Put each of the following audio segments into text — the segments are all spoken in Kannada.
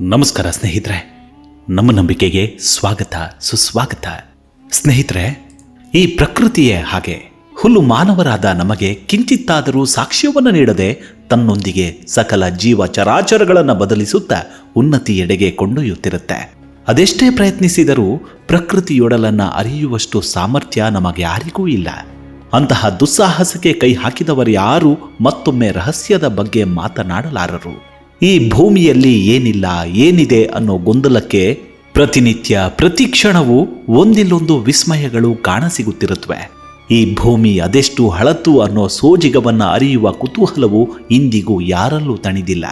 ನಮಸ್ಕಾರ ಸ್ನೇಹಿತರೆ. ನಮ್ಮ ನಂಬಿಕೆಗೆ ಸ್ವಾಗತ, ಸುಸ್ವಾಗತ. ಸ್ನೇಹಿತರೆ, ಈ ಪ್ರಕೃತಿಯೇ ಹಾಗೆ ಹುಲ್ಲು ಮಾನವರಾದ ನಮಗೆ ಕಿಂಚಿತ್ತಾದರೂ ಸಾಕ್ಷ್ಯವನ್ನು ನೀಡದೆ ತನ್ನೊಂದಿಗೆ ಸಕಲ ಜೀವ ಚರಾಚರಗಳನ್ನು ಬದಲಿಸುತ್ತಾ ಉನ್ನತಿಯೆಡೆಗೆ ಕೊಂಡೊಯ್ಯುತ್ತಿರುತ್ತೆ. ಅದೆಷ್ಟೇ ಪ್ರಯತ್ನಿಸಿದರೂ ಪ್ರಕೃತಿಯೊಡಲನ್ನು ಅರಿಯುವಷ್ಟು ಸಾಮರ್ಥ್ಯ ನಮಗೆ ಯಾರಿಗೂ ಇಲ್ಲ. ಅಂತಹ ದುಸ್ಸಾಹಸಕ್ಕೆ ಕೈ ಹಾಕಿದವರು ಯಾರು ಮತ್ತೊಮ್ಮೆ ರಹಸ್ಯದ ಬಗ್ಗೆ ಮಾತನಾಡಲಾರರು. ಈ ಭೂಮಿಯಲ್ಲಿ ಏನಿಲ್ಲ, ಏನಿದೆ ಅನ್ನೋ ಗೊಂದಲಕ್ಕೆ ಪ್ರತಿನಿತ್ಯ, ಪ್ರತಿ ಕ್ಷಣವೂ ಒಂದಿಲ್ಲೊಂದು ವಿಸ್ಮಯಗಳು ಕಾಣಸಿಗುತ್ತಿರುತ್ತವೆ. ಈ ಭೂಮಿ ಅದೆಷ್ಟು ಹಳತು ಅನ್ನೋ ಸೋಜಿಗವನ್ನು ಅರಿಯುವ ಕುತೂಹಲವು ಇಂದಿಗೂ ಯಾರಲ್ಲೂ ತಣಿದಿಲ್ಲ.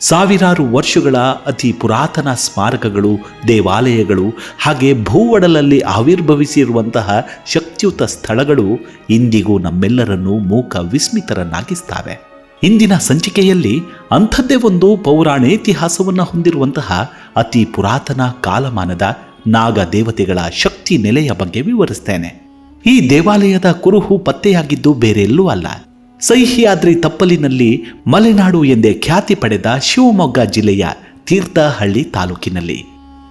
ಸಾವಿರಾರು ವರ್ಷಗಳ ಅತಿ ಪುರಾತನ ಸ್ಮಾರಕಗಳು, ದೇವಾಲಯಗಳು, ಹಾಗೆ ಭೂವಡಲಲ್ಲಿ ಆವಿರ್ಭವಿಸಿರುವಂತಹ ಶಕ್ತಿಯುತ ಸ್ಥಳಗಳು ಇಂದಿಗೂ ನಮ್ಮೆಲ್ಲರನ್ನೂ ಮೂಕ ವಿಸ್ಮಿತರನ್ನಾಗಿಸ್ತಾವೆ. ಇಂದಿನ ಸಂಚಿಕೆಯಲ್ಲಿ ಅಂಥದ್ದೇ ಒಂದು ಪೌರಾಣೇತಿಹಾಸವನ್ನು ಹೊಂದಿರುವಂತಹ ಅತಿ ಪುರಾತನ ಕಾಲಮಾನದ ನಾಗ ದೇವತೆಗಳ ಶಕ್ತಿ ನೆಲೆಯ ಬಗ್ಗೆ ವಿವರಿಸ್ತೇನೆ. ಈ ದೇವಾಲಯದ ಕುರುಹು ಪತ್ತೆಯಾಗಿದ್ದು ಬೇರೆಲ್ಲೂ ಅಲ್ಲ. ಸಹ್ಯಾದ್ರಿ ತಪ್ಪಲಿನಲ್ಲಿ ಮಲೆನಾಡು ಎಂದೇ ಖ್ಯಾತಿ ಪಡೆದ ಶಿವಮೊಗ್ಗ ಜಿಲ್ಲೆಯ ತೀರ್ಥಹಳ್ಳಿ ತಾಲೂಕಿನಲ್ಲಿ.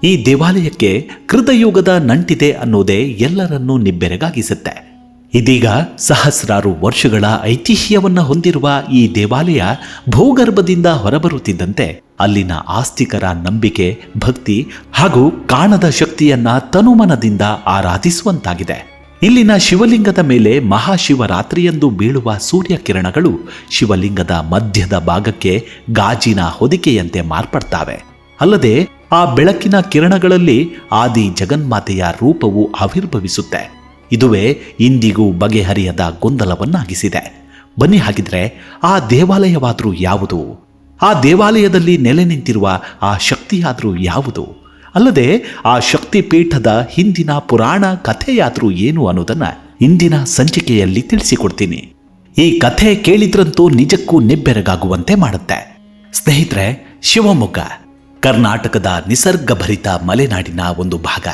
ಈ ದೇವಾಲಯಕ್ಕೆ ಕೃತಯುಗದ ನಂಟಿದೆ ಅನ್ನೋದೇ ಎಲ್ಲರನ್ನೂ ನಿಬ್ಬೆರಗಾಗಿಸುತ್ತೆ. ಇದೀಗ ಸಹಸ್ರಾರು ವರ್ಷಗಳ ಐತಿಹ್ಯವನ್ನು ಹೊಂದಿರುವ ಈ ದೇವಾಲಯ ಭೂಗರ್ಭದಿಂದ ಹೊರಬರುತ್ತಿದ್ದಂತೆ ಅಲ್ಲಿನ ಆಸ್ತಿಕರ ನಂಬಿಕೆ, ಭಕ್ತಿ ಹಾಗೂ ಕಾಣದ ಶಕ್ತಿಯನ್ನ ತನುಮನದಿಂದ ಆರಾಧಿಸುವಂತಾಗಿದೆ. ಇಲ್ಲಿನ ಶಿವಲಿಂಗದ ಮೇಲೆ ಮಹಾಶಿವರಾತ್ರಿಯಂದು ಬೀಳುವ ಸೂರ್ಯ ಕಿರಣಗಳು ಶಿವಲಿಂಗದ ಮಧ್ಯದ ಭಾಗಕ್ಕೆ ಗಾಜಿನ ಹೊದಿಕೆಯಂತೆ ಮಾರ್ಪಡ್ತಾವೆ. ಅಲ್ಲದೆ ಆ ಬೆಳಕಿನ ಕಿರಣಗಳಲ್ಲಿ ಆದಿ ಜಗನ್ಮಾತೆಯ ರೂಪವು ಆವಿರ್ಭವಿಸುತ್ತೆ. ಇದುವೇ ಇಂದಿಗೂ ಬಗೆಹರಿಯದ ಗೊಂದಲವನ್ನಾಗಿಸಿದೆ. ಬನ್ನಿ ಹಾಗಿದ್ರೆ ಆ ದೇವಾಲಯವಾದರೂ ಯಾವುದು? ಆ ದೇವಾಲಯದಲ್ಲಿ ನೆಲೆ ನಿಂತಿರುವ ಆ ಶಕ್ತಿಯಾದರೂ ಯಾವುದು? ಅಲ್ಲದೆ ಆ ಶಕ್ತಿ ಪೀಠದ ಹಿಂದಿನ ಪುರಾಣ ಕಥೆಯಾದರೂ ಏನು ಅನ್ನೋದನ್ನ ಇಂದಿನ ಸಂಚಿಕೆಯಲ್ಲಿ ತಿಳಿಸಿಕೊಡ್ತೀನಿ. ಈ ಕಥೆ ಕೇಳಿದ್ರಂತೂ ನಿಜಕ್ಕೂ ನೆಬ್ಬೆರಗಾಗುವಂತೆ ಮಾಡುತ್ತೆ. ಸ್ನೇಹಿತರೆ, ಶಿವಮೊಗ್ಗ, ಕರ್ನಾಟಕದ ನಿಸರ್ಗಭರಿತ ಮಲೆನಾಡಿನ ಒಂದು ಭಾಗ.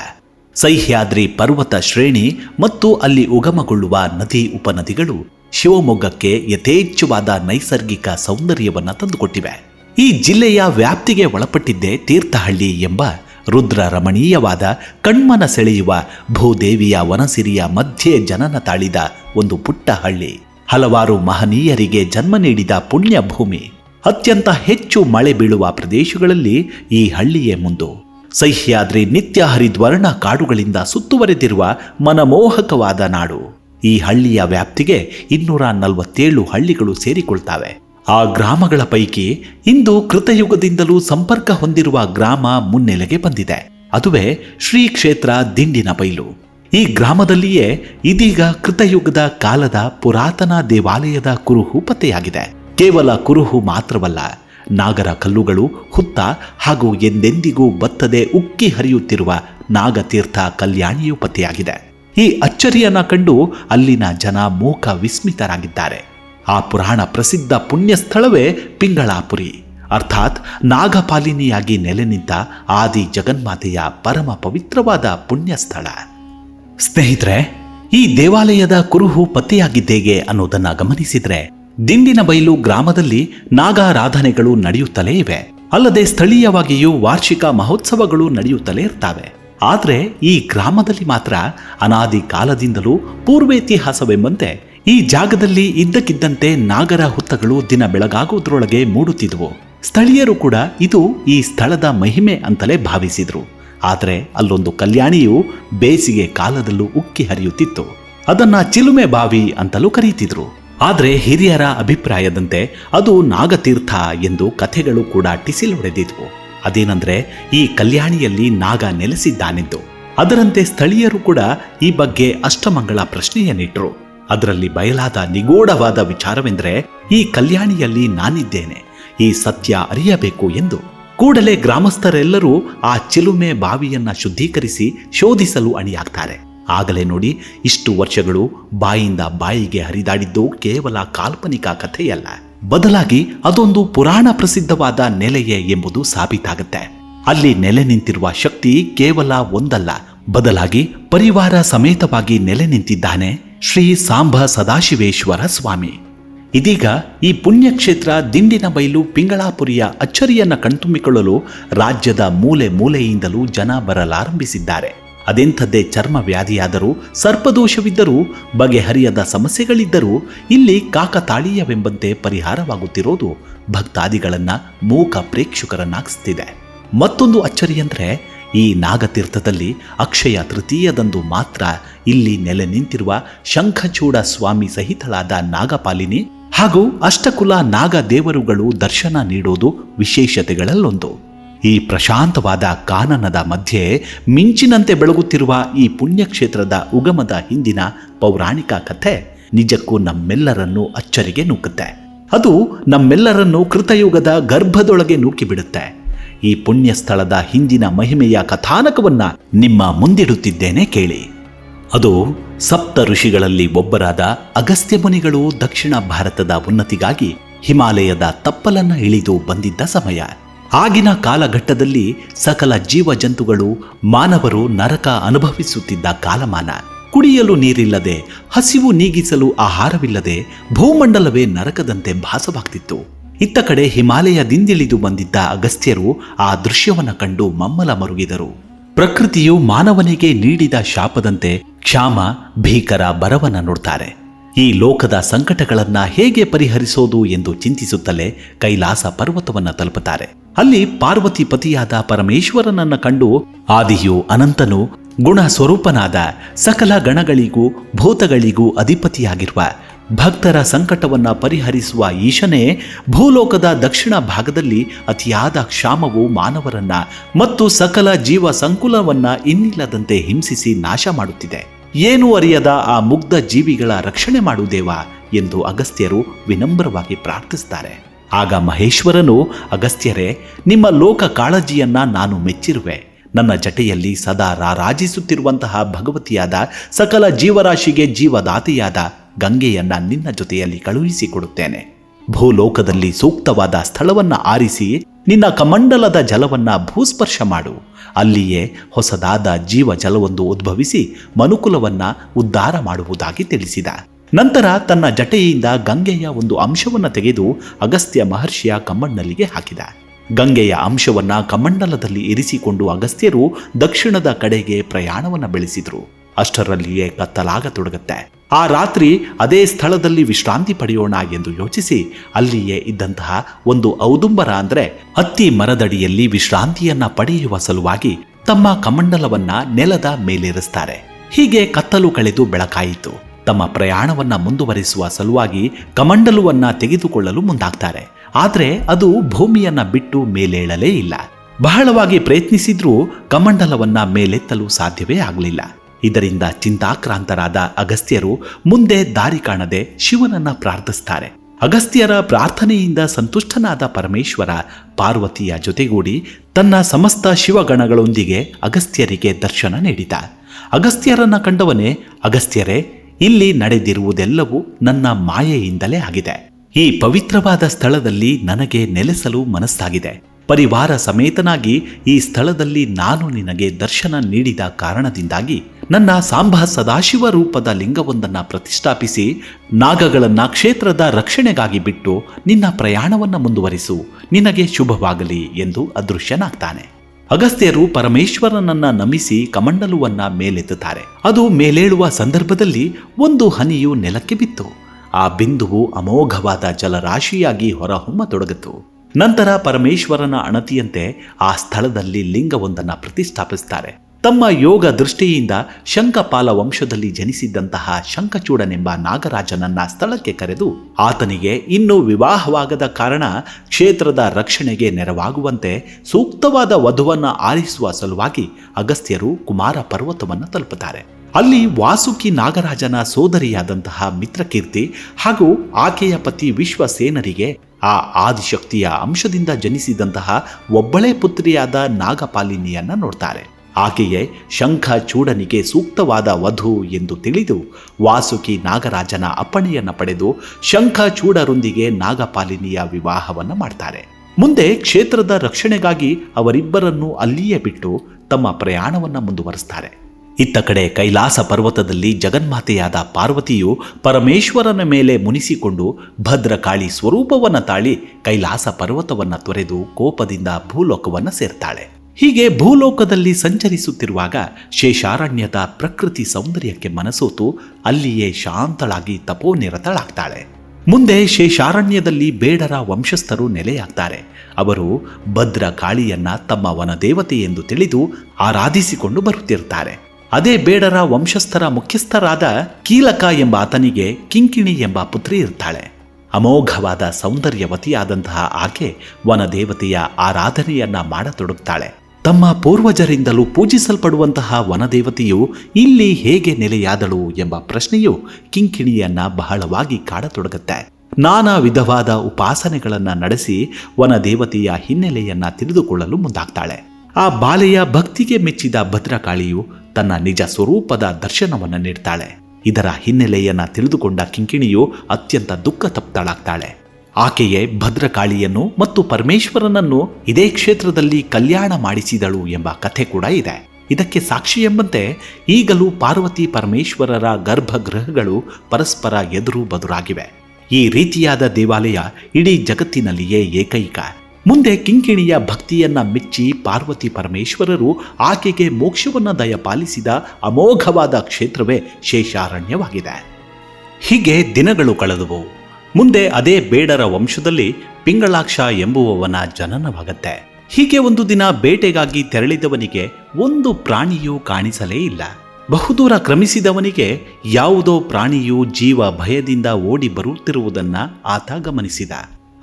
ಸಹ್ಯಾದ್ರಿ ಪರ್ವತ ಶ್ರೇಣಿ ಮತ್ತು ಅಲ್ಲಿ ಉಗಮಗೊಳ್ಳುವ ನದಿ ಉಪನದಿಗಳು ಶಿವಮೊಗ್ಗಕ್ಕೆ ಯಥೇಚ್ಛವಾದ ನೈಸರ್ಗಿಕ ಸೌಂದರ್ಯವನ್ನ ತಂದುಕೊಟ್ಟಿವೆ. ಈ ಜಿಲ್ಲೆಯ ವ್ಯಾಪ್ತಿಗೆ ಒಳಪಟ್ಟಿದ್ದೇ ತೀರ್ಥಹಳ್ಳಿ ಎಂಬ ರುದ್ರ ರಮಣೀಯವಾದ ಕಣ್ಮನ ಸೆಳೆಯುವ ಭೂದೇವಿಯ ವನಸಿರಿಯ ಮಧ್ಯೆ ಜನನ ತಾಳಿದ ಒಂದು ಪುಟ್ಟ ಹಳ್ಳಿ. ಹಲವಾರು ಮಹನೀಯರಿಗೆ ಜನ್ಮ ನೀಡಿದ ಪುಣ್ಯ ಭೂಮಿ ಅತ್ಯಂತ ಹೆಚ್ಚು ಮಳೆ ಬೀಳುವ ಪ್ರದೇಶಗಳಲ್ಲಿ ಈ ಹಳ್ಳಿಯೇ ಮುಂದು. ಸಹ್ಯಾದ್ರಿ ನಿತ್ಯ ಹರಿದ್ವರ್ಣ ಕಾಡುಗಳಿಂದ ಸುತ್ತುವರೆದಿರುವ ಮನಮೋಹಕವಾದ ನಾಡು. ಈ ಹಳ್ಳಿಯ ವ್ಯಾಪ್ತಿಗೆ ಇನ್ನೂರ ನಲವತ್ತೇಳು ಹಳ್ಳಿಗಳು ಸೇರಿಕೊಳ್ತಾವೆ. ಆ ಗ್ರಾಮಗಳ ಪೈಕಿ ಇಂದು ಕೃತಯುಗದಿಂದಲೂ ಸಂಪರ್ಕ ಹೊಂದಿರುವ ಗ್ರಾಮ ಮುನ್ನೆಲೆಗೆ ಬಂದಿದೆ. ಅದುವೇ ಶ್ರೀ ಕ್ಷೇತ್ರ ದಿಂಡಿನ ಬೈಲು ಈ ಗ್ರಾಮದಲ್ಲಿಯೇ ಇದೀಗ ಕೃತಯುಗದ ಕಾಲದ ಪುರಾತನ ದೇವಾಲಯದ ಕುರುಹು ಪತ್ತೆಯಾಗಿದೆ. ಕೇವಲ ಕುರುಹು ಮಾತ್ರವಲ್ಲ ನಾಗರ ಕಲ್ಲುಗಳು ಹುತ್ತ ಹಾಗೂ ಎಂದೆಂದಿಗೂ ಬತ್ತದೆ ಉಕ್ಕಿ ಹರಿಯುತ್ತಿರುವ ನಾಗತೀರ್ಥ ಕಲ್ಯಾಣಿಯು ಪತ್ತೆಯಾಗಿದೆ ಈ ಅಚ್ಚರಿಯನ್ನ ಕಂಡು ಅಲ್ಲಿನ ಜನ ಮೂಕ ವಿಸ್ಮಿತರಾಗಿದ್ದಾರೆ. ಆ ಪುರಾಣ ಪ್ರಸಿದ್ಧ ಪುಣ್ಯಸ್ಥಳವೇ ಪಿಂಗಳಾಪುರಿ. ಅರ್ಥಾತ್ ನಾಗಪಾಲಿನಿಯಾಗಿ ನೆಲೆ ನಿಂತ ಆದಿ ಜಗನ್ಮಾತೆಯ ಪರಮ ಪವಿತ್ರವಾದ ಪುಣ್ಯಸ್ಥಳ. ಸ್ನೇಹಿತರೆ, ಈ ದೇವಾಲಯದ ಕುರುಹು ಪತ್ತೆಯಾಗಿದ್ದೇಗೆ ಅನ್ನೋದನ್ನ ಗಮನಿಸಿದ್ರೆ ದಿಂಡಿನ ಬೈಲು ಗ್ರಾಮದಲ್ಲಿ ನಾಗಾರಾಧನೆಗಳು ನಡೆಯುತ್ತಲೇ ಇವೆ. ಅಲ್ಲದೆ ಸ್ಥಳೀಯವಾಗಿಯೂ ವಾರ್ಷಿಕ ಮಹೋತ್ಸವಗಳು ನಡೆಯುತ್ತಲೇ ಇರ್ತವೆ. ಆದರೆ ಈ ಗ್ರಾಮದಲ್ಲಿ ಮಾತ್ರ ಅನಾದಿ ಕಾಲದಿಂದಲೂ ಪೂರ್ವೇತಿಹಾಸವೆಂಬಂತೆ ಈ ಜಾಗದಲ್ಲಿ ಇದ್ದಕ್ಕಿದ್ದಂತೆ ನಾಗರ ಹುತ್ತಗಳು ದಿನ ಬೆಳಗಾಗುವುದರೊಳಗೆ ಮೂಡುತ್ತಿದ್ವು. ಸ್ಥಳೀಯರು ಕೂಡ ಇದು ಈ ಸ್ಥಳದ ಮಹಿಮೆ ಅಂತಲೇ ಭಾವಿಸಿದ್ರು. ಆದರೆ ಅಲ್ಲೊಂದು ಕಲ್ಯಾಣಿಯು ಬೇಸಿಗೆ ಕಾಲದಲ್ಲೂ ಉಕ್ಕಿ ಹರಿಯುತ್ತಿತ್ತು. ಅದನ್ನ ಚಿಲುಮೆ ಬಾವಿ ಅಂತಲೂ ಕರೀತಿದ್ರು. ಆದರೆ ಹಿರಿಯರ ಅಭಿಪ್ರಾಯದಂತೆ ಅದು ನಾಗತೀರ್ಥ ಎಂದು ಕಥೆಗಳು ಕೂಡ ಟಿಸಿಲೊಡೆದಿದ್ವು. ಅದೇನಂದ್ರೆ, ಈ ಕಲ್ಯಾಣಿಯಲ್ಲಿ ನಾಗ ನೆಲೆಸಿದ್ದಾನೆಂದು. ಅದರಂತೆ ಸ್ಥಳೀಯರು ಕೂಡ ಈ ಬಗ್ಗೆ ಅಷ್ಟಮಂಗಳ ಪ್ರಶ್ನೆಯನ್ನಿಟ್ಟರು ಅದರಲ್ಲಿ ಬಯಲಾದ ನಿಗೂಢವಾದ ವಿಚಾರವೆಂದರೆ, ಈ ಕಲ್ಯಾಣಿಯಲ್ಲಿ ನಾನಿದ್ದೇನೆ, ಈ ಸತ್ಯ ಅರಿಯಬೇಕು ಎಂದು. ಕೂಡಲೇ ಗ್ರಾಮಸ್ಥರೆಲ್ಲರೂ ಆ ಚಿಲುಮೆ ಬಾವಿಯನ್ನ ಶುದ್ಧೀಕರಿಸಿ ಶೋಧಿಸಲು ಅಣಿಯಾಗ್ತಾರೆ. ಆಗಲೇ ನೋಡಿ, ಇಷ್ಟು ವರ್ಷಗಳು ಬಾಯಿಂದ ಬಾಯಿಗೆ ಹರಿದಾಡಿದ್ದು ಕೇವಲ ಕಾಲ್ಪನಿಕ ಕಥೆಯಲ್ಲ. ಬದಲಾಗಿ ಅದೊಂದು ಪುರಾಣ ಪ್ರಸಿದ್ಧವಾದ ನೆಲೆಯೇ ಎಂಬುದು ಸಾಬೀತಾಗುತ್ತೆ. ಅಲ್ಲಿ ನೆಲೆ ನಿಂತಿರುವ ಶಕ್ತಿ ಕೇವಲ ಒಂದಲ್ಲ, ಬದಲಾಗಿ ಪರಿವಾರ ಸಮೇತವಾಗಿ ನೆಲೆ ನಿಂತಿದ್ದಾನೆ ಶ್ರೀ ಸಾಂಬ ಸದಾಶಿವೇಶ್ವರ ಸ್ವಾಮಿ. ಇದೀಗ ಈ ಪುಣ್ಯಕ್ಷೇತ್ರ ದಿಂಡಿನ ಬೈಲು ಪಿಂಗಳಾಪುರಿಯ ಅಚ್ಚರಿಯನ್ನ ಕಣ್ತುಂಬಿಕೊಳ್ಳಲು ರಾಜ್ಯದ ಮೂಲೆ ಮೂಲೆಯಿಂದಲೂ ಜನ ಬರಲಾರಂಭಿಸಿದ್ದಾರೆ. ಅದೆಂಥದ್ದೇ ಚರ್ಮ ವ್ಯಾಧಿಯಾದರೂ, ಸರ್ಪದೋಷವಿದ್ದರೂ, ಬಗೆಹರಿಯದ ಸಮಸ್ಯೆಗಳಿದ್ದರೂ, ಇಲ್ಲಿ ಕಾಕತಾಳೀಯವೆಂಬಂತೆ ಪರಿಹಾರವಾಗುತ್ತಿರೋದು ಭಕ್ತಾದಿಗಳನ್ನ ಮೂಕ ಪ್ರೇಕ್ಷಕರನ್ನಾಗಿಸ್ತಿದೆ. ಮತ್ತೊಂದು ಅಚ್ಚರಿಯಂದ್ರೆ, ಈ ನಾಗತೀರ್ಥದಲ್ಲಿ ಅಕ್ಷಯ ತೃತೀಯದಂದು ಮಾತ್ರ ಇಲ್ಲಿ ನೆಲೆ ನಿಂತಿರುವ ಶಂಖಚೂಡ ಸ್ವಾಮಿ ಸಹಿತಳಾದ ನಾಗಪಾಲಿನಿ ಹಾಗೂ ಅಷ್ಟಕುಲ ನಾಗದೇವರುಗಳು ದರ್ಶನ ನೀಡೋದು ವಿಶೇಷತೆಗಳಲ್ಲೊಂದು. ಈ ಪ್ರಶಾಂತವಾದ ಕಾನನದ ಮಧ್ಯೆ ಮಿಂಚಿನಂತೆ ಬೆಳಗುತ್ತಿರುವ ಈ ಪುಣ್ಯಕ್ಷೇತ್ರದ ಉಗಮದ ಹಿಂದಿನ ಪೌರಾಣಿಕ ಕಥೆ ನಿಜಕ್ಕೂ ನಮ್ಮೆಲ್ಲರನ್ನು ಅಚ್ಚರಿಗೆ ನೂಕುತ್ತೆ. ಅದು ನಮ್ಮೆಲ್ಲರನ್ನು ಕೃತಯುಗದ ಗರ್ಭದೊಳಗೆ ನೂಕಿಬಿಡುತ್ತೆ. ಈ ಪುಣ್ಯ ಸ್ಥಳದ ಹಿಂದಿನ ಮಹಿಮೆಯ ಕಥಾನಕವನ್ನ ನಿಮ್ಮ ಮುಂದಿಡುತ್ತಿದ್ದೇನೆ ಕೇಳಿ. ಅದು ಸಪ್ತ ಋಷಿಗಳಲ್ಲಿ ಒಬ್ಬರಾದ ಅಗಸ್ತ್ಯ ಮುನಿಗಳು ದಕ್ಷಿಣ ಭಾರತದ ಉನ್ನತಿಗಾಗಿ ಹಿಮಾಲಯದ ತಪ್ಪಲನ್ನ ಇಳಿದು ಬಂದಿದ್ದ ಸಮಯ. ಆಗಿನ ಕಾಲಘಟ್ಟದಲ್ಲಿ ಸಕಲ ಜೀವ ಜಂತುಗಳು ಮಾನವರು ನರಕ ಅನುಭವಿಸುತ್ತಿದ್ದ ಕಾಲಮಾನ. ಕುಡಿಯಲು ನೀರಿಲ್ಲದೆ, ಹಸಿವು ನೀಗಿಸಲು ಆಹಾರವಿಲ್ಲದೆ, ಭೂಮಂಡಲವೇ ನರಕದಂತೆ ಭಾಸವಾಗ್ತಿತ್ತು. ಇತ್ತ ಕಡೆ ಹಿಮಾಲಯದಿಂದಿಳಿದು ಬಂದಿದ್ದ ಅಗಸ್ತ್ಯರು ಆ ದೃಶ್ಯವನ್ನು ಕಂಡು ಮಮ್ಮಲ ಮರುಗಿದರು. ಪ್ರಕೃತಿಯು ಮಾನವನಿಗೆ ನೀಡಿದ ಶಾಪದಂತೆ ಕ್ಷಾಮ, ಭೀಕರ ಬರವನ್ನ ನೋಡ್ತಾರೆ. ಈ ಲೋಕದ ಸಂಕಟಗಳನ್ನ ಹೇಗೆ ಪರಿಹರಿಸೋದು ಎಂದು ಚಿಂತಿಸುತ್ತಲೇ ಕೈಲಾಸ ಪರ್ವತವನ್ನು ತಲುಪುತ್ತಾರೆ. ಅಲ್ಲಿ ಪಾರ್ವತಿ ಪತಿಯಾದ ಪರಮೇಶ್ವರನನ್ನ ಕಂಡು ಆದಿಯು ಅನಂತನು ಗುಣ ಸ್ವರೂಪನಾದ ಸಕಲ ಗಣಗಳಿಗೂ ಭೂತಗಳಿಗೂ ಅಧಿಪತಿಯಾಗಿರುವ ಭಕ್ತರ ಸಂಕಟವನ್ನ ಪರಿಹರಿಸುವ ಈಶನೇ ಭೂಲೋಕದ ದಕ್ಷಿಣ ಭಾಗದಲ್ಲಿ ಅತಿಯಾದ ಕ್ಷಾಮವು ಮಾನವರನ್ನ ಮತ್ತು ಸಕಲ ಜೀವ ಸಂಕುಲವನ್ನ ಇನ್ನಿಲ್ಲದಂತೆ ಹಿಂಸಿಸಿ ನಾಶ ಮಾಡುತ್ತಿದೆ. ಏನೂ ಅರಿಯದ ಆ ಮುಗ್ಧ ಜೀವಿಗಳ ರಕ್ಷಣೆ ಮಾಡುವುದೇವಾ ಎಂದು ಅಗಸ್ತ್ಯರು ವಿನಮ್ರವಾಗಿ ಪ್ರಾರ್ಥಿಸ್ತಾರೆ. ಆಗ ಮಹೇಶ್ವರನು, ಅಗಸ್ತ್ಯರೇ, ನಿಮ್ಮ ಲೋಕ ಕಾಳಜಿಯನ್ನ ನಾನು ಮೆಚ್ಚಿರುವೆ. ನನ್ನ ಜಟೆಯಲ್ಲಿ ಸದಾ ರಾರಾಜಿಸುತ್ತಿರುವಂತಹ ಭಗವತಿಯಾದ ಸಕಲ ಜೀವರಾಶಿಗೆ ಜೀವದಾತೆಯಾದ ಗಂಗೆಯನ್ನ ನಿನ್ನ ಜೊತೆಯಲ್ಲಿ ಕಳುಹಿಸಿಕೊಡುತ್ತೇನೆ. ಭೂಲೋಕದಲ್ಲಿ ಸೂಕ್ತವಾದ ಸ್ಥಳವನ್ನ ಆರಿಸಿ ನಿನ್ನ ಕಮಂಡಲದ ಜಲವನ್ನ ಭೂಸ್ಪರ್ಶ ಮಾಡು. ಅಲ್ಲಿಯೇ ಹೊಸದಾದ ಜೀವ ಜಲವೊಂದು ಉದ್ಭವಿಸಿ ಮನುಕುಲವನ್ನ ಉದ್ಧಾರ ಮಾಡುವುದಾಗಿ ತಿಳಿಸಿದ. ನಂತರ ತನ್ನ ಜಟೆಯಿಂದ ಗಂಗೆಯ ಒಂದು ಅಂಶವನ್ನ ತೆಗೆದು ಅಗಸ್ತ್ಯ ಮಹರ್ಷಿಯ ಕಮ್ಮಣ್ಣಲ್ಲಿಗೆ ಹಾಕಿದ. ಗಂಗೆಯ ಅಂಶವನ್ನ ಕಮಂಡಲದಲ್ಲಿ ಇರಿಸಿಕೊಂಡು ಅಗಸ್ತ್ಯರು ದಕ್ಷಿಣದ ಕಡೆಗೆ ಪ್ರಯಾಣವನ್ನ ಬೆಳೆಸಿದ್ರು. ಅಷ್ಟರಲ್ಲಿಯೇ ಕತ್ತಲಾಗತೊಡಗುತ್ತೆ ಆ ರಾತ್ರಿ ಅದೇ ಸ್ಥಳದಲ್ಲಿ ವಿಶ್ರಾಂತಿ ಪಡೆಯೋಣ ಎಂದು ಯೋಚಿಸಿ ಅಲ್ಲಿಯೇ ಇದ್ದಂತಹ ಒಂದು ಔದುಂಬರ ಅಂದ್ರೆ ಹತ್ತಿ ಮರದಡಿಯಲ್ಲಿ ವಿಶ್ರಾಂತಿಯನ್ನ ಪಡೆಯುವ ಸಲುವಾಗಿ ತಮ್ಮ ಕಮಂಡಲವನ್ನ ನೆಲದ ಮೇಲೇರಿಸ್ತಾರೆ. ಹೀಗೆ ಕತ್ತಲು ಕಳೆದು ಬೆಳಕಾಯಿತು. ತಮ್ಮ ಪ್ರಯಾಣವನ್ನ ಮುಂದುವರಿಸುವ ಸಲುವಾಗಿ ಕಮಂಡಲವನ್ನ ತೆಗೆದುಕೊಳ್ಳಲು ಮುಂದಾಗ್ತಾರೆ. ಆದರೆ ಅದು ಭೂಮಿಯನ್ನ ಬಿಟ್ಟು ಮೇಲೇಳಲೇ ಇಲ್ಲ. ಬಹಳವಾಗಿ ಪ್ರಯತ್ನಿಸಿದ್ರೂ ಕಮಂಡಲವನ್ನ ಮೇಲೆತ್ತಲು ಸಾಧ್ಯವೇ ಆಗಲಿಲ್ಲ. ಇದರಿಂದ ಚಿಂತಾಕ್ರಾಂತರಾದ ಅಗಸ್ತ್ಯರು ಮುಂದೆ ದಾರಿ ಕಾಣದೆ ಶಿವನನ್ನ ಪ್ರಾರ್ಥಿಸ್ತಾರೆ. ಅಗಸ್ತ್ಯರ ಪ್ರಾರ್ಥನೆಯಿಂದ ಸಂತುಷ್ಟನಾದ ಪರಮೇಶ್ವರ ಪಾರ್ವತಿಯ ಜೊತೆಗೂಡಿ ತನ್ನ ಸಮಸ್ತ ಶಿವಗಣಗಳೊಂದಿಗೆ ಅಗಸ್ತ್ಯರಿಗೆ ದರ್ಶನ ನೀಡಿದ. ಅಗಸ್ತ್ಯರನ್ನ ಕಂಡವನೇ, ಅಗಸ್ತ್ಯರೇ ಇಲ್ಲಿ ನಡೆದಿರುವುದೆಲ್ಲವೂ ನನ್ನ ಮಾಯೆಯಿಂದಲೇ ಆಗಿದೆ. ಈ ಪವಿತ್ರವಾದ ಸ್ಥಳದಲ್ಲಿ ನನಗೆ ನೆಲೆಸಲು ಮನಸ್ಸಾಗಿದೆ. ಪರಿವಾರ ಸಮೇತನಾಗಿ ಈ ಸ್ಥಳದಲ್ಲಿ ನಾನು ನಿನಗೆ ದರ್ಶನ ನೀಡಿದ ಕಾರಣದಿಂದಾಗಿ ನನ್ನ ಸಾಂಬ ಸದಾಶಿವ ರೂಪದ ಲಿಂಗವೊಂದನ್ನು ಪ್ರತಿಷ್ಠಾಪಿಸಿ ನಾಗಗಳನ್ನ ಕ್ಷೇತ್ರದ ರಕ್ಷಣೆಗಾಗಿ ಬಿಟ್ಟು ನಿನ್ನ ಪ್ರಯಾಣವನ್ನು ಮುಂದುವರಿಸು. ನಿನಗೆ ಶುಭವಾಗಲಿ ಎಂದು ಅದೃಶ್ಯನಾಗ್ತಾನೆ. ಅಗಸ್ತ್ಯರು ಪರಮೇಶ್ವರನನ್ನ ನಮಿಸಿ ಕಮಂಡಲುವನ್ನ ಮೇಲೆತ್ತುತ್ತಾರೆ. ಅದು ಮೇಲೇಳುವ ಸಂದರ್ಭದಲ್ಲಿ ಒಂದು ಹನಿಯು ನೆಲಕ್ಕೆ ಬಿತ್ತು. ಆ ಬಿಂದುವು ಅಮೋಘವಾದ ಜಲರಾಶಿಯಾಗಿ ಹೊರಹೊಮ್ಮತೊಡಗಿತು. ನಂತರ ಪರಮೇಶ್ವರನ ಅಣತಿಯಂತೆ ಆ ಸ್ಥಳದಲ್ಲಿ ಲಿಂಗವೊಂದನ್ನ ಪ್ರತಿಷ್ಠಾಪಿಸ್ತಾರೆ. ತಮ್ಮ ಯೋಗ ದೃಷ್ಟಿಯಿಂದ ಶಂಕಪಾಲ ವಂಶದಲ್ಲಿ ಜನಿಸಿದ್ದಂತಹ ಶಂಖಚೂಡನೆಂಬ ನಾಗರಾಜನನ್ನ ಸ್ಥಳಕ್ಕೆ ಕರೆದು ಆತನಿಗೆ ಇನ್ನೂ ವಿವಾಹವಾಗದ ಕಾರಣ ಕ್ಷೇತ್ರದ ರಕ್ಷಣೆಗೆ ನೆರವಾಗುವಂತೆ ಸೂಕ್ತವಾದ ವಧುವನ್ನು ಆರಿಸುವ ಸಲುವಾಗಿ ಅಗಸ್ತ್ಯರು ಕುಮಾರ ಪರ್ವತವನ್ನು ತಲುಪುತ್ತಾರೆ. ಅಲ್ಲಿ ವಾಸುಕಿ ನಾಗರಾಜನ ಸೋದರಿಯಾದಂತಹ ಮಿತ್ರಕೀರ್ತಿ ಹಾಗೂ ಆಕೆಯ ಪತಿ ವಿಶ್ವಸೇನರಿಗೆ ಆ ಆದಿಶಕ್ತಿಯ ಅಂಶದಿಂದ ಜನಿಸಿದಂತಹ ಒಬ್ಬಳೇ ಪುತ್ರಿಯಾದ ನಾಗಪಾಲಿನಿಯನ್ನ ನೋಡ್ತಾರೆ. ಆಕೆಯೇ ಶಂಖಚೂಡನಿಗೆ ಸೂಕ್ತವಾದ ವಧು ಎಂದು ತಿಳಿದು ವಾಸುಕಿ ನಾಗರಾಜನ ಅಪ್ಪಣೆಯನ್ನು ಪಡೆದು ಶಂಖಚೂಡರೊಂದಿಗೆ ನಾಗಪಾಲಿನಿಯ ವಿವಾಹವನ್ನು ಮಾಡ್ತಾರೆ. ಮುಂದೆ ಕ್ಷೇತ್ರದ ರಕ್ಷಣೆಗಾಗಿ ಅವರಿಬ್ಬರನ್ನು ಅಲ್ಲಿಯೇ ಬಿಟ್ಟು ತಮ್ಮ ಪ್ರಯಾಣವನ್ನು ಮುಂದುವರಿಸ್ತಾರೆ. ಇತ್ತ ಕಡೆ ಕೈಲಾಸ ಪರ್ವತದಲ್ಲಿ ಜಗನ್ಮಾತೆಯಾದ ಪಾರ್ವತಿಯು ಪರಮೇಶ್ವರನ ಮೇಲೆ ಮುನಿಸಿಕೊಂಡು ಭದ್ರಕಾಳಿ ಸ್ವರೂಪವನ್ನು ತಾಳಿ ಕೈಲಾಸ ಪರ್ವತವನ್ನು ತೊರೆದು ಕೋಪದಿಂದ ಭೂಲೋಕವನ್ನು ಸೇರ್ತಾಳೆ. ಹೀಗೆ ಭೂಲೋಕದಲ್ಲಿ ಸಂಚರಿಸುತ್ತಿರುವಾಗ ಶೇಷಾರಣ್ಯದ ಪ್ರಕೃತಿ ಸೌಂದರ್ಯಕ್ಕೆ ಮನಸೋತು ಅಲ್ಲಿಯೇ ಶಾಂತಳಾಗಿ ತಪೋನಿರತಳಾಗ್ತಾಳೆ. ಮುಂದೆ ಶೇಷಾರಣ್ಯದಲ್ಲಿ ಬೇಡರ ವಂಶಸ್ಥರು ನೆಲೆಯಾಗ್ತಾರೆ. ಅವರು ಭದ್ರ ಕಾಳಿಯನ್ನ ತಮ್ಮ ವನದೇವತೆ ಎಂದು ತಿಳಿದು ಆರಾಧಿಸಿಕೊಂಡು ಬರುತ್ತಿರ್ತಾರೆ. ಅದೇ ಬೇಡರ ವಂಶಸ್ಥರ ಮುಖ್ಯಸ್ಥರಾದ ಕೀಲಕ ಎಂಬ ಆತನಿಗೆ ಕಿಂಕಿಣಿ ಎಂಬ ಪುತ್ರಿ ಇರ್ತಾಳೆ. ಅಮೋಘವಾದ ಸೌಂದರ್ಯವತಿಯಾದಂತಹ ಆಕೆ ವನದೇವತೆಯ ಆರಾಧನೆಯನ್ನ ಮಾಡತೊಡಗ್ತಾಳೆ. ತಮ್ಮ ಪೂರ್ವಜರಿಂದಲೂ ಪೂಜಿಸಲ್ಪಡುವಂತಹ ವನದೇವತೆಯು ಇಲ್ಲಿ ಹೇಗೆ ನೆಲೆಯಾದಳು ಎಂಬ ಪ್ರಶ್ನೆಯು ಕಿಂಕಿಣಿಯನ್ನ ಬಹಳವಾಗಿ ಕಾಡತೊಡಗುತ್ತೆ. ನಾನಾ ವಿಧವಾದ ಉಪಾಸನೆಗಳನ್ನು ನಡೆಸಿ ವನದೇವತೆಯ ಹಿನ್ನೆಲೆಯನ್ನ ತಿಳಿದುಕೊಳ್ಳಲು ಮುಂದಾಗ್ತಾಳೆ. ಆ ಬಾಲೆಯ ಭಕ್ತಿಗೆ ಮೆಚ್ಚಿದ ಭದ್ರಕಾಳಿಯು ತನ್ನ ನಿಜ ಸ್ವರೂಪದ ದರ್ಶನವನ್ನು ನೀಡ್ತಾಳೆ. ಇದರ ಹಿನ್ನೆಲೆಯನ್ನ ತಿಳಿದುಕೊಂಡ ಕಿಂಕಿಣಿಯು ಅತ್ಯಂತ ದುಃಖ ತಪ್ತಳಾಗ್ತಾಳೆ ಆಕೆಯೇ ಭದ್ರಕಾಳಿಯನ್ನು ಮತ್ತು ಪರಮೇಶ್ವರನನ್ನು ಇದೇ ಕ್ಷೇತ್ರದಲ್ಲಿ ಕಲ್ಯಾಣ ಮಾಡಿಸಿದಳು ಎಂಬ ಕಥೆ ಕೂಡ ಇದೆ. ಇದಕ್ಕೆ ಸಾಕ್ಷಿ ಎಂಬಂತೆ ಈಗಲೂ ಪಾರ್ವತಿ ಪರಮೇಶ್ವರರ ಗರ್ಭಗೃಹಗಳು ಪರಸ್ಪರ ಎದುರು ಬದುರಾಗಿವೆ. ಈ ರೀತಿಯಾದ ದೇವಾಲಯ ಇಡೀ ಜಗತ್ತಿನಲ್ಲಿಯೇ ಏಕೈಕ. ಮುಂದೆ ಕಿಂಕಿಣಿಯ ಭಕ್ತಿಯನ್ನ ಮೆಚ್ಚಿ ಪಾರ್ವತಿ ಪರಮೇಶ್ವರರು ಆಕೆಗೆ ಮೋಕ್ಷವನ್ನ ದಯಪಾಲಿಸಿದ ಅಮೋಘವಾದ ಕ್ಷೇತ್ರವೇ ಶೇಷಾರಣ್ಯವಾಗಿದೆ. ಹೀಗೆ ದಿನಗಳು ಕಳೆದುವು. ಮುಂದೆ ಅದೇ ಬೇಡರ ವಂಶದಲ್ಲಿ ಪಿಂಗಳಾಕ್ಷ ಎಂಬುವವನ ಜನನವಾಗತ್ತೆ. ಹೀಗೆ ಒಂದು ದಿನ ಬೇಟೆಗಾಗಿ ತೆರಳಿದವನಿಗೆ ಒಂದು ಪ್ರಾಣಿಯೂ ಕಾಣಿಸಲೇ ಇಲ್ಲ. ಬಹುದೂರ ಕ್ರಮಿಸಿದವನಿಗೆ ಯಾವುದೋ ಪ್ರಾಣಿಯು ಜೀವ ಭಯದಿಂದ ಓಡಿ ಬರುತ್ತಿರುವುದನ್ನ ಆತ ಗಮನಿಸಿದ.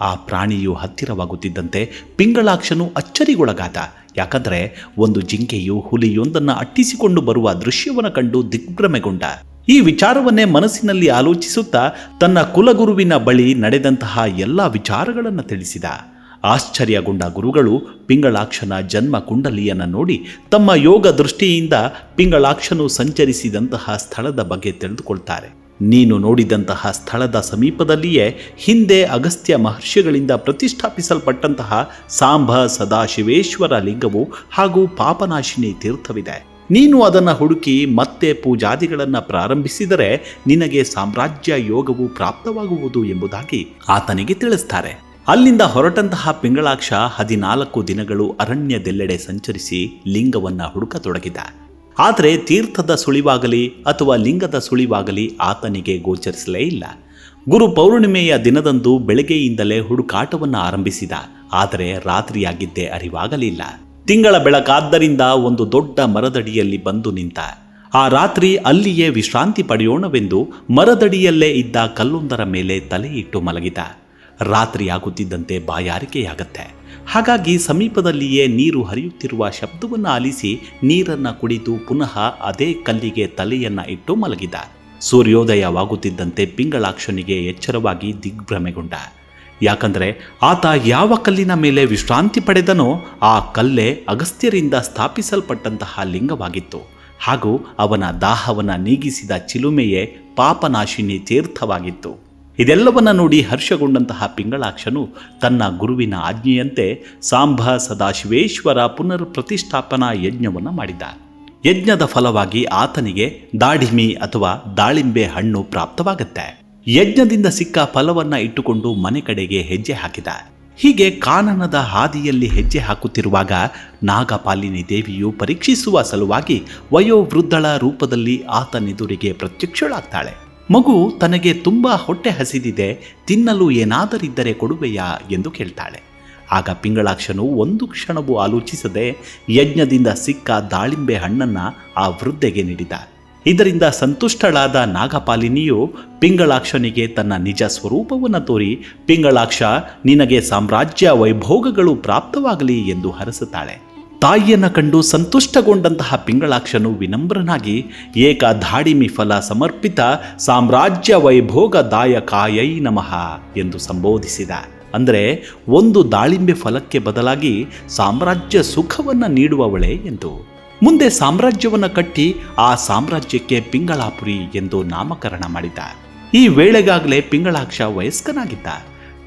ಆ ಪ್ರಾಣಿಯು ಹತ್ತಿರವಾಗುತ್ತಿದ್ದಂತೆ ಪಿಂಗಳಾಕ್ಷನು ಅಚ್ಚರಿಗೊಳಗಾದ. ಯಾಕಂದ್ರೆ ಒಂದು ಜಿಂಕೆಯು ಹುಲಿಯೊಂದನ್ನು ಅಟ್ಟಿಸಿಕೊಂಡು ಬರುವ ದೃಶ್ಯವನ್ನು ಕಂಡು ದಿಗ್ಭ್ರಮೆಗೊಂಡ. ಈ ವಿಚಾರವನ್ನೇ ಮನಸ್ಸಿನಲ್ಲಿ ಆಲೋಚಿಸುತ್ತಾ ತನ್ನ ಕುಲಗುರುವಿನ ಬಳಿ ನಡೆದಂತಹ ಎಲ್ಲ ವಿಚಾರಗಳನ್ನು ತಿಳಿಸಿದ. ಆಶ್ಚರ್ಯಗೊಂಡ ಗುರುಗಳು ಪಿಂಗಳಾಕ್ಷನ ಜನ್ಮ ಕುಂಡಲಿಯನ್ನು ನೋಡಿ ತಮ್ಮ ಯೋಗ ದೃಷ್ಟಿಯಿಂದ ಪಿಂಗಳಾಕ್ಷನು ಸಂಚರಿಸಿದಂತಹ ಸ್ಥಳದ ಬಗ್ಗೆ ತಿಳಿದುಕೊಳ್ತಾರೆ. ನೀನು ನೋಡಿದಂತಹ ಸ್ಥಳದ ಸಮೀಪದಲ್ಲಿಯೇ ಹಿಂದೆ ಅಗಸ್ತ್ಯ ಮಹರ್ಷಿಗಳಿಂದ ಪ್ರತಿಷ್ಠಾಪಿಸಲ್ಪಟ್ಟಂತಹ ಸಾಂಬ ಸದಾಶಿವೇಶ್ವರ ಲಿಂಗವು ಹಾಗೂ ಪಾಪನಾಶಿನಿ ತೀರ್ಥವಿದೆ. ನೀನು ಅದನ್ನು ಹುಡುಕಿ ಮತ್ತೆ ಪೂಜಾದಿಗಳನ್ನು ಪ್ರಾರಂಭಿಸಿದರೆ ನಿನಗೆ ಸಾಮ್ರಾಜ್ಯ ಯೋಗವು ಪ್ರಾಪ್ತವಾಗುವುದು ಎಂಬುದಾಗಿ ಆತನಿಗೆ ತಿಳಿಸ್ತಾರೆ. ಅಲ್ಲಿಂದ ಹೊರಟಂತಹ ಪಿಂಗಳಾಕ್ಷ ಹದಿನಾಲ್ಕು ದಿನಗಳು ಅರಣ್ಯದೆಲ್ಲೆಡೆ ಸಂಚರಿಸಿ ಲಿಂಗವನ್ನು ಹುಡುಕತೊಡಗಿದ. ಆದರೆ ತೀರ್ಥದ ಸುಳಿವಾಗಲಿ ಅಥವಾ ಲಿಂಗದ ಸುಳಿವಾಗಲಿ ಆತನಿಗೆ ಗೋಚರಿಸಲೇ ಇಲ್ಲ. ಗುರು ಪೌರ್ಣಿಮೆಯ ದಿನದಂದು ಬೆಳಗ್ಗೆಯಿಂದಲೇ ಹುಡುಕಾಟವನ್ನು ಆರಂಭಿಸಿದ. ಆದರೆ ರಾತ್ರಿಯಾಗಿದ್ದೇ ಅರಿವಾಗಲಿಲ್ಲ. ತಿಂಗಳ ಬೆಳಕಾದ್ದರಿಂದ ಒಂದು ದೊಡ್ಡ ಮರದಡಿಯಲ್ಲಿ ಬಂದು ನಿಂತ. ಆ ರಾತ್ರಿ ಅಲ್ಲಿಯೇ ವಿಶ್ರಾಂತಿ ಪಡೆಯೋಣವೆಂದು ಮರದಡಿಯಲ್ಲೇ ಇದ್ದ ಕಲ್ಲೊಂದರ ಮೇಲೆ ತಲೆ ಇಟ್ಟು ಮಲಗಿದ. ರಾತ್ರಿಯಾಗುತ್ತಿದ್ದಂತೆ ಬಾಯಾರಿಕೆಯಾಗತ್ತೆ. ಹಾಗಾಗಿ ಸಮೀಪದಲ್ಲಿಯೇ ನೀರು ಹರಿಯುತ್ತಿರುವ ಶಬ್ದವನ್ನು ಆಲಿಸಿ ನೀರನ್ನು ಕುಡಿದು ಪುನಃ ಅದೇ ಕಲ್ಲಿಗೆ ತಲೆಯನ್ನ ಇಟ್ಟು ಮಲಗಿದ. ಸೂರ್ಯೋದಯವಾಗುತ್ತಿದ್ದಂತೆ ಪಿಂಗಳಾಕ್ಷನಿಗೆ ಎಚ್ಚರವಾಗಿ ದಿಗ್ಭ್ರಮೆಗೊಂಡ. ಯಾಕಂದರೆ ಆತ ಯಾವ ಕಲ್ಲಿನ ಮೇಲೆ ವಿಶ್ರಾಂತಿ ಪಡೆದನೋ ಆ ಕಲ್ಲೇ ಅಗಸ್ತ್ಯರಿಂದ ಸ್ಥಾಪಿಸಲ್ಪಟ್ಟಂತಹ ಲಿಂಗವಾಗಿತ್ತು. ಹಾಗೂ ಅವನ ದಾಹವನ್ನು ನೀಗಿಸಿದ ಚಿಲುಮೆಯೇ ಪಾಪನಾಶಿನಿ ತೀರ್ಥವಾಗಿತ್ತು. ಇದೆಲ್ಲವನ್ನ ನೋಡಿ ಹರ್ಷಗೊಂಡಂತಹ ಪಿಂಗಳಾಕ್ಷನು ತನ್ನ ಗುರುವಿನ ಆಜ್ಞೆಯಂತೆ ಸಾಂಬ ಸದಾಶಿವೇಶ್ವರ ಪುನರ್ ಪ್ರತಿಷ್ಠಾಪನಾ ಯಜ್ಞವನ್ನು ಮಾಡಿದ. ಯಜ್ಞದ ಫಲವಾಗಿ ಆತನಿಗೆ ದಾಡಿಮಿ ಅಥವಾ ದಾಳಿಂಬೆ ಹಣ್ಣು ಪ್ರಾಪ್ತವಾಗುತ್ತೆ. ಯಜ್ಞದಿಂದ ಸಿಕ್ಕ ಫಲವನ್ನ ಇಟ್ಟುಕೊಂಡು ಮನೆ ಕಡೆಗೆ ಹೆಜ್ಜೆ ಹಾಕಿದ ಹೀಗೆ ಕಾನನದ ಹಾದಿಯಲ್ಲಿ ಹೆಜ್ಜೆ ಹಾಕುತ್ತಿರುವಾಗ ನಾಗಪಾಲಿನಿ ದೇವಿಯು ಪರೀಕ್ಷಿಸುವ ಸಲುವಾಗಿ ವಯೋವೃದ್ಧಳ ರೂಪದಲ್ಲಿ ಆತನೆದುರಿಗೆ ಪ್ರತ್ಯಕ್ಷಳಾಗ್ತಾಳೆ. ಮಗು ತನಗೆ ತುಂಬ ಹೊಟ್ಟೆ ಹಸಿದಿದೆ, ತಿನ್ನಲು ಏನಾದರಿದ್ದರೆ ಕೊಡುವೆಯಾ ಎಂದು ಕೇಳ್ತಾಳೆ. ಆಗ ಪಿಂಗಳಾಕ್ಷನು ಒಂದು ಕ್ಷಣವೂ ಆಲೋಚಿಸದೆ ಯಜ್ಞದಿಂದ ಸಿಕ್ಕ ದಾಳಿಂಬೆ ಹಣ್ಣನ್ನ ಆ ವೃದ್ಧೆಗೆ ನೀಡಿದ. ಇದರಿಂದ ಸಂತುಷ್ಟಳಾದ ನಾಗಪಾಲಿನಿಯು ಪಿಂಗಳಾಕ್ಷನಿಗೆ ತನ್ನ ನಿಜ ಸ್ವರೂಪವನ್ನು ತೋರಿ, ಪಿಂಗಳಾಕ್ಷ, ನಿನಗೆ ಸಾಮ್ರಾಜ್ಯ ವೈಭೋಗಗಳು ಪ್ರಾಪ್ತವಾಗಲಿ ಎಂದು ಹರಸುತ್ತಾಳೆ. ತಾಯಿಯನ್ನು ಕಂಡು ಸಂತುಷ್ಟಗೊಂಡಂತಹ ಪಿಂಗಳಾಕ್ಷನು ವಿನಮ್ರನಾಗಿ, ಏಕ ಧಾಡಿಮಿ ಫಲ ಸಮರ್ಪಿತ ಸಾಮ್ರಾಜ್ಯ ವೈಭೋಗ ದಾಯಕಾಯೈ ನಮಃ ಎಂದು ಸಂಬೋಧಿಸಿದ. ಅಂದರೆ, ಒಂದು ದಾಳಿಂಬೆ ಫಲಕ್ಕೆ ಬದಲಾಗಿ ಸಾಮ್ರಾಜ್ಯ ಸುಖವನ್ನು ನೀಡುವವಳೆ ಎಂದು. ಮುಂದೆ ಸಾಮ್ರಾಜ್ಯವನ್ನು ಕಟ್ಟಿ ಆ ಸಾಮ್ರಾಜ್ಯಕ್ಕೆ ಪಿಂಗಳಾಪುರಿ ಎಂದು ನಾಮಕರಣ ಮಾಡಿದ ಈ ವೇಳೆಗಾಗಲೇ ಪಿಂಗಳಾಕ್ಷ ವಯಸ್ಕನಾಗಿದ್ದ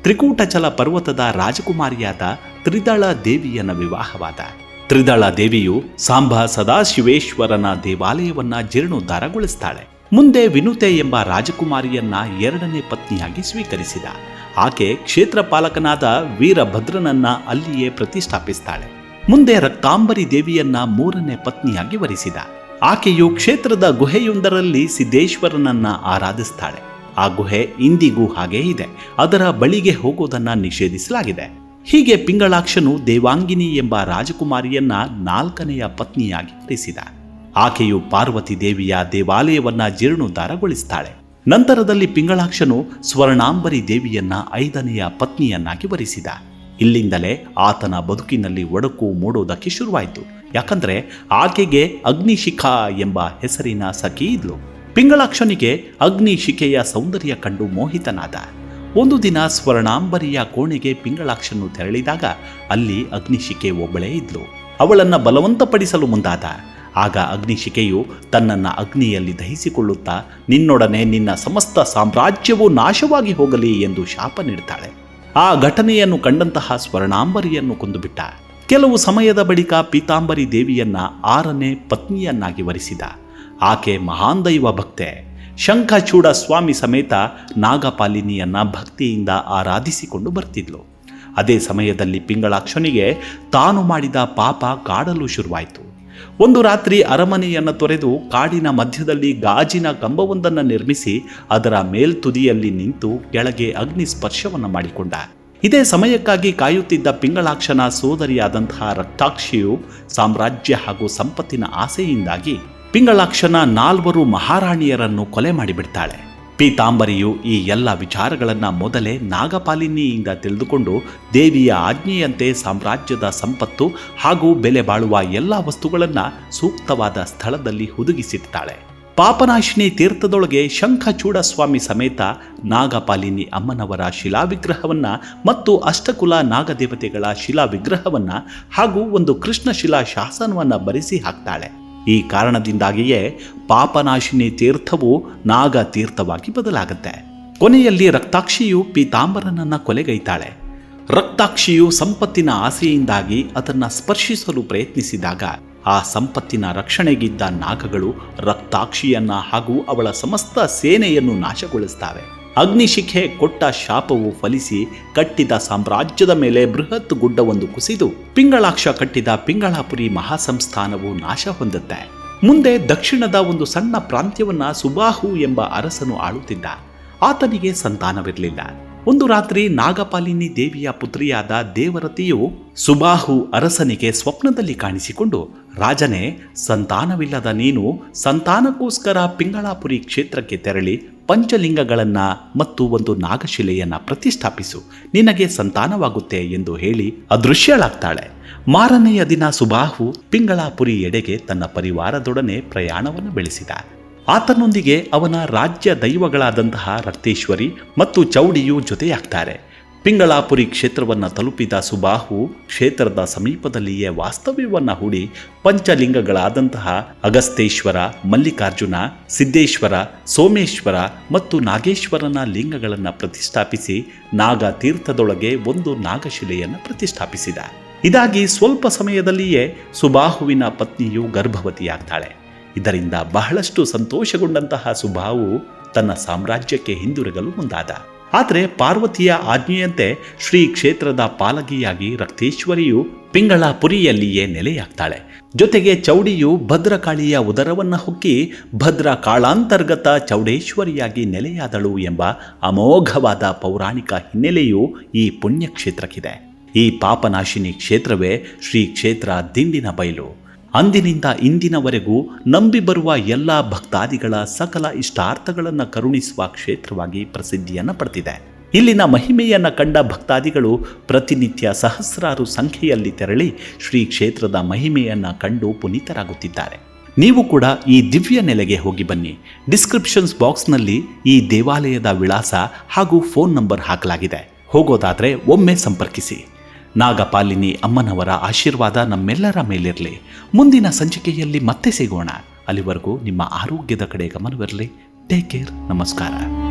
ತ್ರಿಕೂಟಚಲ ಪರ್ವತದ ರಾಜಕುಮಾರಿಯಾದ ತ್ರಿದಳ ದೇವಿಯನ್ನ ವಿವಾಹವಾದ. ತ್ರಿದಳ ದೇವಿಯು ಸಾಂಬ ಸದಾಶಿವೇಶ್ವರನ ದೇವಾಲಯವನ್ನ ಜೀರ್ಣೋದ್ಧಾರಗೊಳಿಸ್ತಾಳೆ. ಮುಂದೆ ವಿನುತೆ ಎಂಬ ರಾಜಕುಮಾರಿಯನ್ನ ಎರಡನೇ ಪತ್ನಿಯಾಗಿ ಸ್ವೀಕರಿಸಿದ. ಆಕೆ ಕ್ಷೇತ್ರಪಾಲಕನಾದ ವೀರಭದ್ರನನ್ನ ಅಲ್ಲಿಯೇ ಪ್ರತಿಷ್ಠಾಪಿಸ್ತಾಳೆ. ಮುಂದೆ ರಕ್ತಾಂಬರಿ ದೇವಿಯನ್ನ ಮೂರನೇ ಪತ್ನಿಯಾಗಿ ವರಿಸಿದ. ಆಕೆಯು ಕ್ಷೇತ್ರದ ಗುಹೆಯೊಂದರಲ್ಲಿ ಸಿದ್ದೇಶ್ವರನನ್ನ ಆರಾಧಿಸ್ತಾಳೆ. ಆ ಗುಹೆ ಇಂದಿಗೂ ಹಾಗೇ ಇದೆ. ಅದರ ಬಳಿಗೆ ಹೋಗೋದನ್ನ ನಿಷೇಧಿಸಲಾಗಿದೆ. ಹೀಗೆ ಪಿಂಗಳಾಕ್ಷನು ದೇವಾಂಗಿನಿ ಎಂಬ ರಾಜಕುಮಾರಿಯನ್ನ ನಾಲ್ಕನೆಯ ಪತ್ನಿಯಾಗಿ ವರಿಸಿದ. ಆಕೆಯು ಪಾರ್ವತಿ ದೇವಿಯ ದೇವಾಲಯವನ್ನ ಜೀರ್ಣೋದ್ಧಾರಗೊಳಿಸ್ತಾಳೆ. ನಂತರದಲ್ಲಿ ಪಿಂಗಳಾಕ್ಷನು ಸ್ವರ್ಣಾಂಬರಿ ದೇವಿಯನ್ನ ಐದನೆಯ ಪತ್ನಿಯನ್ನಾಗಿ ವರಿಸಿದ. ಇಲ್ಲಿಂದಲೇ ಆತನ ಬದುಕಿನಲ್ಲಿ ಒಡಕು ಮೂಡೋದಕ್ಕೆ ಶುರುವಾಯಿತು. ಯಾಕಂದ್ರೆ ಆಕೆಗೆ ಅಗ್ನಿಶಿಖಾ ಎಂಬ ಹೆಸರಿನ ಸಖಿ ಇದ್ಲು. ಪಿಂಗಳಾಕ್ಷನಿಗೆ ಅಗ್ನಿಶಿಖೆಯ ಸೌಂದರ್ಯ ಕಂಡು ಮೋಹಿತನಾದ. ಒಂದು ದಿನ ಸ್ವರ್ಣಾಂಬರಿಯ ಕೋಣೆಗೆ ಪಿಂಗಳಾಕ್ಷನು ತೆರಳಿದಾಗ ಅಲ್ಲಿ ಅಗ್ನಿಶಿಖೆ ಒಬ್ಬಳೇ ಇದ್ಲು. ಅವಳನ್ನ ಬಲವಂತಪಡಿಸಲು ಮುಂದಾದ. ಆಗ ಅಗ್ನಿಶಿಖೆಯು ತನ್ನನ್ನ ಅಗ್ನಿಯಲ್ಲಿ ದಹಿಸಿಕೊಳ್ಳುತ್ತಾ, ನಿನ್ನೊಡನೆ ನಿನ್ನ ಸಮಸ್ತ ಸಾಮ್ರಾಜ್ಯವು ನಾಶವಾಗಿ ಹೋಗಲಿ ಎಂದು ಶಾಪ ನೀಡ್ತಾಳೆ. ಆ ಘಟನೆಯನ್ನು ಕಂಡಂತಹ ಸ್ವರ್ಣಾಂಬರಿಯನ್ನು ಕೊಂದುಬಿಟ್ಟ. ಕೆಲವು ಸಮಯದ ಬಳಿಕ ಪೀತಾಂಬರಿ ದೇವಿಯನ್ನ ಆರನೇ ಪತ್ನಿಯನ್ನಾಗಿ ವರಿಸಿದ. ಆಕೆ ಮಹಾನ್ ದೈವ ಭಕ್ತೆ. ಶಂಖಚೂಡ ಸ್ವಾಮಿ ಸಮೇತ ನಾಗಪಾಲಿನಿಯನ್ನ ಭಕ್ತಿಯಿಂದ ಆರಾಧಿಸಿಕೊಂಡು ಬರ್ತಿದ್ಲು. ಅದೇ ಸಮಯದಲ್ಲಿ ಪಿಂಗಳಾಕ್ಷನಿಗೆ ತಾನು ಮಾಡಿದ ಪಾಪ ಕಾಡಲು ಶುರುವಾಯಿತು. ಒಂದು ರಾತ್ರಿ ಅರಮನೆಯನ್ನು ತೊರೆದು ಕಾಡಿನ ಮಧ್ಯದಲ್ಲಿ ಗಾಜಿನ ಕಂಬವೊಂದನ್ನು ನಿರ್ಮಿಸಿ ಅದರ ಮೇಲ್ತುದಿಯಲ್ಲಿ ನಿಂತು ಕೆಳಗೆ ಅಗ್ನಿ ಸ್ಪರ್ಶವನ್ನು ಮಾಡಿಕೊಂಡ. ಇದೇ ಸಮಯಕ್ಕಾಗಿ ಕಾಯುತ್ತಿದ್ದ ಪಿಂಗಳಾಕ್ಷನ ಸೋದರಿಯಾದಂತಹ ರಕ್ತಾಕ್ಷಿಯು ಸಾಮ್ರಾಜ್ಯ ಹಾಗೂ ಸಂಪತ್ತಿನ ಆಸೆಯಿಂದಾಗಿ ಪಿಂಗಳಾಕ್ಷನ ನಾಲ್ವರು ಮಹಾರಾಣಿಯರನ್ನು ಕೊಲೆ ಮಾಡಿಬಿಡ್ತಾಳೆ. ಪೀತಾಂಬರಿಯು ಈ ಎಲ್ಲ ವಿಚಾರಗಳನ್ನು ಮೊದಲೇ ನಾಗಪಾಲಿನಿಯಿಂದ ತಿಳಿದುಕೊಂಡು ದೇವಿಯ ಆಜ್ಞೆಯಂತೆ ಸಾಮ್ರಾಜ್ಯದ ಸಂಪತ್ತು ಹಾಗೂ ಬೆಲೆ ಬಾಳುವ ಎಲ್ಲ ವಸ್ತುಗಳನ್ನು ಸೂಕ್ತವಾದ ಸ್ಥಳದಲ್ಲಿ ಹುದುಗಿಸಿಡ್ತಾಳೆ ಪಾಪನಾಶಿನಿ ತೀರ್ಥದೊಳಗೆ ಶಂಖಚೂಡ ಸ್ವಾಮಿ ಸಮೇತ ನಾಗಪಾಲಿನಿ ಅಮ್ಮನವರ ಶಿಲಾವಿಗ್ರಹವನ್ನು ಮತ್ತು ಅಷ್ಟಕುಲ ನಾಗದೇವತೆಗಳ ಶಿಲಾವಿಗ್ರಹವನ್ನು ಹಾಗೂ ಒಂದು ಕೃಷ್ಣ ಶಿಲಾ ಶಾಸನವನ್ನ ಬರೆಸಿ ಹಾಕ್ತಾಳೆ. ಈ ಕಾರಣದಿಂದಾಗಿಯೇ ಪಾಪನಾಶಿನಿ ತೀರ್ಥವು ನಾಗ ತೀರ್ಥವಾಗಿ ಬದಲಾಗುತ್ತೆ. ಕೊನೆಯಲ್ಲಿ ರಕ್ತಾಕ್ಷಿಯು ಪೀತಾಂಬರನನ್ನ ಕೊಲೆಗೈತಾಳೆ. ರಕ್ತಾಕ್ಷಿಯು ಸಂಪತ್ತಿನ ಆಸೆಯಿಂದಾಗಿ ಅದನ್ನು ಸ್ಪರ್ಶಿಸಲು ಪ್ರಯತ್ನಿಸಿದಾಗ ಆ ಸಂಪತ್ತಿನ ರಕ್ಷಣೆಗಿದ್ದ ನಾಗಗಳು ರಕ್ತಾಕ್ಷಿಯನ್ನ ಹಾಗೂ ಅವಳ ಸಮಸ್ತ ಸೇನೆಯನ್ನು ನಾಶಗೊಳಿಸ್ತವೆ. ಅಗ್ನಿಶಿಖೆ ಕೊಟ್ಟ ಶಾಪವು ಫಲಿಸಿ ಕಟ್ಟಿದ ಸಾಮ್ರಾಜ್ಯದ ಮೇಲೆ ಬೃಹತ್ ಗುಡ್ಡವೊಂದು ಕುಸಿದು ಪಿಂಗಳಾಕ್ಷ ಕಟ್ಟಿದ ಪಿಂಗಳಾಪುರಿ ಮಹಾಸಂಸ್ಥಾನವು ನಾಶ ಹೊಂದುತ್ತೆ. ಮುಂದೆ ದಕ್ಷಿಣದ ಒಂದು ಸಣ್ಣ ಪ್ರಾಂತ್ಯವನ್ನ ಸುಬಾಹು ಎಂಬ ಅರಸನು ಆಳುತ್ತಿದ್ದ. ಆತನಿಗೆ ಸಂತಾನವಿರಲಿಲ್ಲ. ಒಂದು ರಾತ್ರಿ ನಾಗಪಾಲಿನಿ ದೇವಿಯ ಪುತ್ರಿಯಾದ ದೇವರತಿಯು ಸುಬಾಹು ಅರಸನಿಗೆ ಸ್ವಪ್ನದಲ್ಲಿ ಕಾಣಿಸಿಕೊಂಡು ರಾಜನೇ, ಸಂತಾನವಿಲ್ಲದ ನೀನು ಸಂತಾನಕ್ಕೋಸ್ಕರ ಪಿಂಗಳಾಪುರಿ ಕ್ಷೇತ್ರಕ್ಕೆ ತೆರಳಿ ಪಂಚಲಿಂಗಗಳನ್ನು ಮತ್ತು ಒಂದು ನಾಗಶಿಲೆಯನ್ನ ಪ್ರತಿಷ್ಠಾಪಿಸು. ನಿನಗೆ ಸಂತಾನವಾಗುತ್ತೆ ಎಂದು ಹೇಳಿ ಅದೃಶ್ಯಳಾಗ್ತಾಳೆ. ಮಾರನೆಯ ದಿನ ಸುಬಾಹು ಪಿಂಗಳಾಪುರಿ ಎಡೆಗೆ ತನ್ನ ಪರಿವಾರದೊಡನೆ ಪ್ರಯಾಣವನ್ನು ಬೆಳೆಸಿದ. ಆತನೊಂದಿಗೆ ಅವನ ರಾಜ್ಯ ದೈವಗಳಾದಂತಹ ರಕ್ತೇಶ್ವರಿ ಮತ್ತು ಚೌಡಿಯು ಜೊತೆಯಾಗ್ತಾರೆ. ಪಿಂಗಳಾಪುರಿ ಕ್ಷೇತ್ರವನ್ನು ತಲುಪಿದ ಸುಬಾಹು ಕ್ಷೇತ್ರದ ಸಮೀಪದಲ್ಲಿಯೇ ವಾಸ್ತವ್ಯವನ್ನು ಹೂಡಿ ಪಂಚಲಿಂಗಗಳಾದಂತಹ ಅಗಸ್ತೇಶ್ವರ ಮಲ್ಲಿಕಾರ್ಜುನ, ಸಿದ್ದೇಶ್ವರ, ಸೋಮೇಶ್ವರ ಮತ್ತು ನಾಗೇಶ್ವರನ ಲಿಂಗಗಳನ್ನು ಪ್ರತಿಷ್ಠಾಪಿಸಿ ನಾಗ ತೀರ್ಥದೊಳಗೆ ಒಂದು ನಾಗಶಿಲೆಯನ್ನು ಪ್ರತಿಷ್ಠಾಪಿಸಿದ. ಇದಾಗಿ ಸ್ವಲ್ಪ ಸಮಯದಲ್ಲಿಯೇ ಸುಬಾಹುವಿನ ಪತ್ನಿಯು ಗರ್ಭವತಿಯಾಗ್ತಾಳೆ. ಇದರಿಂದ ಬಹಳಷ್ಟು ಸಂತೋಷಗೊಂಡಂತಹ ಸುಬಾಹು ತನ್ನ ಸಾಮ್ರಾಜ್ಯಕ್ಕೆ ಹಿಂದಿರುಗಲು ಮುಂದಾದ. ಆದರೆ ಪಾರ್ವತಿಯ ಆಜ್ಞೆಯಂತೆ ಶ್ರೀ ಕ್ಷೇತ್ರದ ಪಾಲಗಿಯಾಗಿ ರಕ್ತೇಶ್ವರಿಯು ಪಿಂಗಳಾಪುರಿಯಲ್ಲಿಯೇ ನೆಲೆಯಾಗ್ತಾಳೆ. ಜೊತೆಗೆ ಚೌಡಿಯು ಭದ್ರಕಾಳಿಯ ಉದರವನ್ನು ಹೊಕ್ಕಿ ಭದ್ರ ಕಾಳಾಂತರ್ಗತ ಚೌಡೇಶ್ವರಿಯಾಗಿ ನೆಲೆಯಾದಳು ಎಂಬ ಅಮೋಘವಾದ ಪೌರಾಣಿಕ ಹಿನ್ನೆಲೆಯು ಈ ಪುಣ್ಯಕ್ಷೇತ್ರಕ್ಕಿದೆ. ಈ ಪಾಪನಾಶಿನಿ ಕ್ಷೇತ್ರವೇ ಶ್ರೀ ಕ್ಷೇತ್ರ ದಿಂಡಿನ ಬಯಲು. ಅಂದಿನಿಂದ ಇಂದಿನವರೆಗೂ ನಂಬಿ ಬರುವ ಎಲ್ಲ ಭಕ್ತಾದಿಗಳ ಸಕಲ ಇಷ್ಟಾರ್ಥಗಳನ್ನು ಕರುಣಿಸುವ ಕ್ಷೇತ್ರವಾಗಿ ಪ್ರಸಿದ್ಧಿಯನ್ನು ಪಡೆದಿದೆ. ಇಲ್ಲಿನ ಮಹಿಮೆಯನ್ನು ಕಂಡ ಭಕ್ತಾದಿಗಳು ಪ್ರತಿನಿತ್ಯ ಸಹಸ್ರಾರು ಸಂಖ್ಯೆಯಲ್ಲಿ ತೆರಳಿ ಶ್ರೀ ಕ್ಷೇತ್ರದ ಮಹಿಮೆಯನ್ನು ಕಂಡು ಪುನೀತರಾಗುತ್ತಿದ್ದಾರೆ. ನೀವು ಕೂಡ ಈ ದಿವ್ಯ ನೆಲೆಗೆ ಹೋಗಿ ಬನ್ನಿ. ಡಿಸ್ಕ್ರಿಪ್ಷನ್ಸ್ ಬಾಕ್ಸ್ನಲ್ಲಿ ಈ ದೇವಾಲಯದ ವಿಳಾಸ ಹಾಗೂ ಫೋನ್ ನಂಬರ್ ಹಾಕಲಾಗಿದೆ. ಹೋಗೋದಾದರೆ ಒಮ್ಮೆ ಸಂಪರ್ಕಿಸಿ. ನಾಗಪಾಲಿನಿ ಅಮ್ಮನವರ ಆಶೀರ್ವಾದ ನಮ್ಮೆಲ್ಲರ ಮೇಲಿರಲಿ. ಮುಂದಿನ ಸಂಚಿಕೆಯಲ್ಲಿ ಮತ್ತೆ ಸಿಗೋಣ. ಅಲ್ಲಿವರೆಗೂ ನಿಮ್ಮ ಆರೋಗ್ಯದ ಕಡೆ ಗಮನವಿರಲಿ. ಟೇಕ್ ಕೇರ್ ನಮಸ್ಕಾರ.